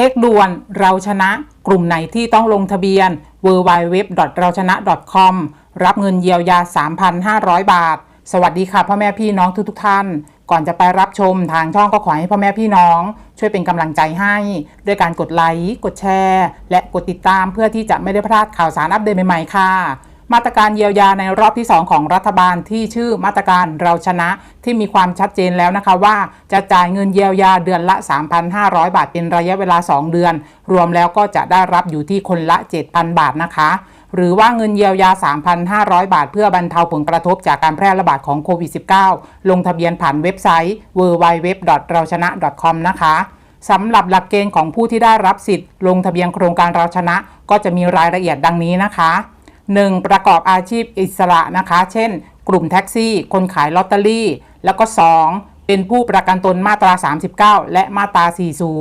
ช็คด่วนเราชนะกลุ่มไหนที่ต้องลงทะเบียน w w w เราชนะ .com รับเงินเยียวยา 3,500 บาท สวัสดีค่ะพ่อแม่พี่น้องทุกๆท่าน ก่อนจะไปรับชมทางช่องก็ขอให้พ่อแม่พี่น้อง ช่วยเป็นกำลังใจให้ ด้วยการกดไลค์กดแชร์ และกดติดตามเพื่อที่จะไม่ได้พลาดข่าวสารอัปเดตใหม่ๆค่ะ มาตรการเยียวยาในรอบที่ 2 ของรัฐบาลที่ชื่อมาตรการเราชนะที่มีความชัดเจนแล้วนะคะว่า จะจ่ายเงินเยียวยาเดือนละ 3,500 บาทเป็นระยะเวลา 2 เดือน รวมแล้วก็จะได้รับอยู่ที่คนละ 7,000 บาทนะคะหรือว่าเงินเยียวยา 3,500 บาท เพื่อบรรเทาผลกระทบจากการแพร่ระบาดของโควิด -19 ลงทะเบียนผ่านเว็บไซต์ www เราชนะ .com นะคะสำหรับหลักเกณฑ์ของผู้ที่ได้รับสิทธิ์ ลงทะเบียนโครงการเราชนะ ก็จะมีรายละเอียดดังนี้นะคะ 1. ประกอบอาชีพอิสระนะคะ เช่น กลุ่มแท็กซี่ คนขายลอตเตอรี่ แล้วก็ 2. เป็นผู้ประกันตนมาตรา 39 และมาตรา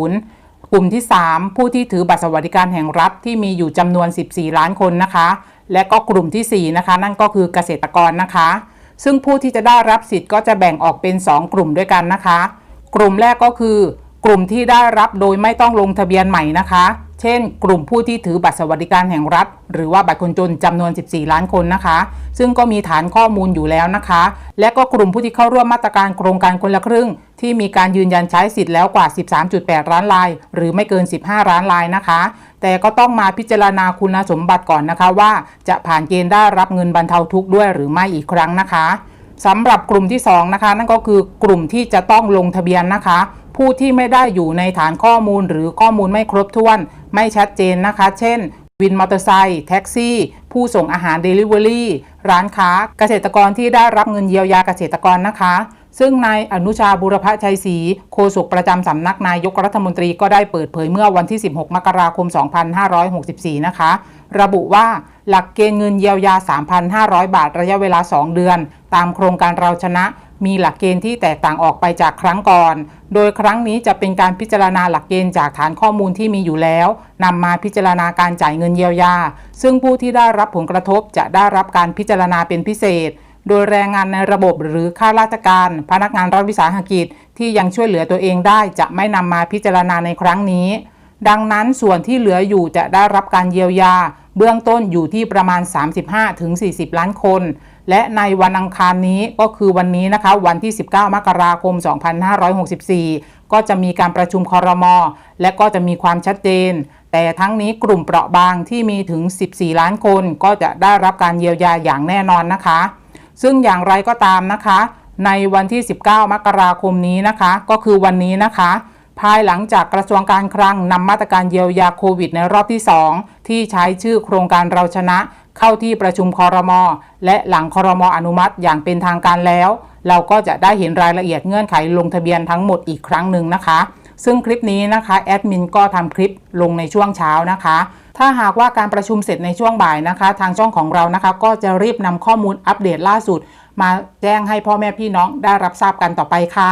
40 กลุ่มที่ 3 ผู้ที่ถือบัตรสวัสดิการแห่งรัฐที่มีอยู่จำนวน 14 ล้านคนนะคะ และก็กลุ่มที่ 4 นะคะ นั่นก็คือเกษตรกรนะคะ ซึ่งผู้ที่จะได้รับสิทธิ์ก็จะแบ่งออกเป็น 2 กลุ่มด้วยกันนะคะ กลุ่มแรกก็คือ กลุ่มที่ได้รับโดยไม่ต้องลงทะเบียนใหม่นะคะ เช่น กลุ่มผู้ที่ถือบัตรสวัสดิการแห่งรัฐ หรือว่าบัตรคนจนจำนวน 14 ล้านคนนะคะ ซึ่งก็มีฐานข้อมูลอยู่แล้วนะคะ และก็กลุ่มผู้ที่เข้าร่วมมาตรการโครงการคนละครึ่ง ที่มีการยืนยันใช้สิทธิ์แล้วกว่า 13.8 ล้านราย หรือไม่เกิน 15 ล้านรายนะคะ แต่ก็ต้องมาพิจารณาคุณสมบัติก่อนนะคะว่า จะผ่านเกณฑ์ได้รับเงินบรรเทาทุกข์ด้วยหรือไม่อีกครั้งนะคะสำหรับกลุ่มที่2นะคะนั่นก็คือกลุ่มที่จะต้องลงทะเบียนนะคะผู้ที่ไม่ได้อยู่ในฐานข้อมูลหรือข้อมูลไม่ครบถ้วน ไม่ชัดเจนนะคะ เช่น วินมอเตอร์ไซค์แท็กซี่ ผู้ส่งอาหารเดลิเวอรี่ร้านค้าเกษตรกรที่ได้รับเงินเยียวยาเกษตรกรนะคะ ซึ่งนายอนุชาบุรพชัยศรีโฆษกประจำสำนักนายกรัฐมนตรีก็ได้เปิดเผยเมื่อวันที่ 16 มกราคม 2564 นะคะ ระบุว่าหลักเกณฑ์เงินเยียวยา 3,500 บาทระยะเวลา 2 เดือน ตามโครงการเราชนะ มีหลักเกณฑ์ที่แตกต่างออกไปจากครั้งก่อน โดยครั้งนี้จะเป็นการพิจารณาหลักเกณฑ์จากฐานข้อมูลที่มีอยู่แล้วนำมาพิจารณาการจ่ายเงินเยียวยา ซึ่งผู้ที่ได้รับผลกระทบจะได้รับการพิจารณาเป็นพิเศษ โดยแรงงานในระบบหรือข้าราชการ พนักงานรัฐวิสาหกิจ ที่ยังช่วยเหลือตัวเองได้จะไม่นำมาพิจารณาในครั้งนี้ ดังนั้นส่วนที่เหลืออยู่จะได้รับการเยียวยา เบื้องต้นอยู่ที่ประมาณ 35-40 ล้านคน และในวันอังคารนี้ก็คือวันนี้นะคะวันที่ 19 มกราคม 2564 ก็จะมีการประชุมคอรมอและก็จะมีความชัดเจน แต่ทั้งนี้กลุ่มเปราะบางที่มีถึง 14 ล้านคน ก็จะได้รับการเยียวยาอย่างแน่นอนนะคะ ซึ่งอย่างไรก็ตามนะคะ ในวันที่ 19 มกราคมนี้นะคะ ก็คือวันนี้นะคะ ภายหลังจากกระทรวงการคลังนำมาตรการเยียวยาโควิดในรอบที่ 2 ที่ใช้ชื่อโครงการเราชนะ เข้าที่ประชุมคอรมอและหลังคอรมออนุมัติอย่างเป็นทางการแล้ว เราก็จะได้เห็นรายละเอียดเงื่อนไขลงทะเบียนทั้งหมดอีกครั้งหนึ่งนะคะ ซึ่งคลิปนี้นะคะแอดมินก็ทำคลิปลงในช่วงเช้านะคะถ้าหากว่าการประชุมเสร็จในช่วงบ่ายนะคะ ทางช่องของเรานะคะ ก็จะรีบนำข้อมูลอัปเดตล่าสุด มาแจ้งให้พ่อแม่พี่น้องได้รับทราบกันต่อไปค่ะ